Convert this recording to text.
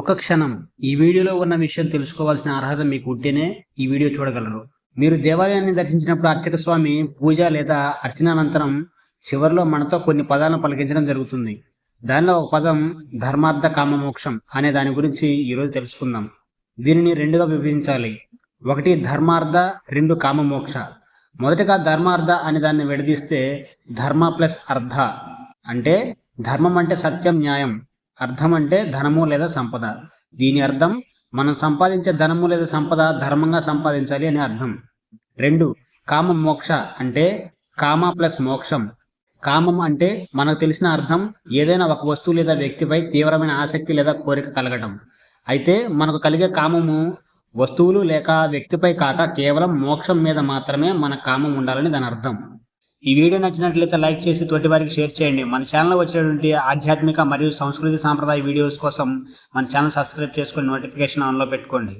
ఒక క్షణం ఈ వీడియోలో ఉన్న విషయం తెలుసుకోవాల్సిన అర్హత మీకు ఉంటేనే ఈ వీడియో చూడగలరు. మీరు దేవాలయాన్ని దర్శించినప్పుడు అర్చక స్వామి పూజ లేదా అర్చనానంతరం చివరిలో మనతో కొన్ని పదాలను పలికించడం జరుగుతుంది. దానిలో ఒక పదం ధర్మార్థ కామమోక్షం అనే దాని గురించి ఈరోజు తెలుసుకుందాం. దీనిని రెండుగా విభజించాలి. ఒకటి ధర్మార్థ రెండు కామమోక్ష మొదటగా ధర్మార్థ అనే దాన్ని విడదీస్తే ధర్మ ప్లస్ అర్థ అంటే ధర్మం అంటే సత్యం న్యాయం. అర్థం అంటే ధనము లేదా సంపద. దీని అర్థం మనం సంపాదించే ధనము లేదా సంపద ధర్మంగా సంపాదించాలి అని అర్థం. రెండు కామ మోక్ష అంటే కామ ప్లస్ మోక్షం. కామం అంటే మనకు తెలిసిన అర్థం ఏదైనా ఒక వస్తువు లేదా వ్యక్తిపై తీవ్రమైన ఆసక్తి లేదా కోరిక కలగటం. అయితే మనకు కలిగే కామము వస్తువులు లేక వ్యక్తిపై కాక కేవలం మోక్షం మీద మాత్రమే మన కామం ఉండాలని దాని అర్థం. ఈ వీడియో నచ్చినట్లయితే లైక్ చేసి తోటి వారికి షేర్ చేయండి. మన ఛానల్లో వచ్చేటువంటి ఆధ్యాత్మిక మరియు సంస్కృతి సాంప్రదాయ వీడియోస్ కోసం మన ఛానల్ సబ్స్క్రైబ్ చేసుకొని నోటిఫికేషన్ ఆన్లో పెట్టుకోండి.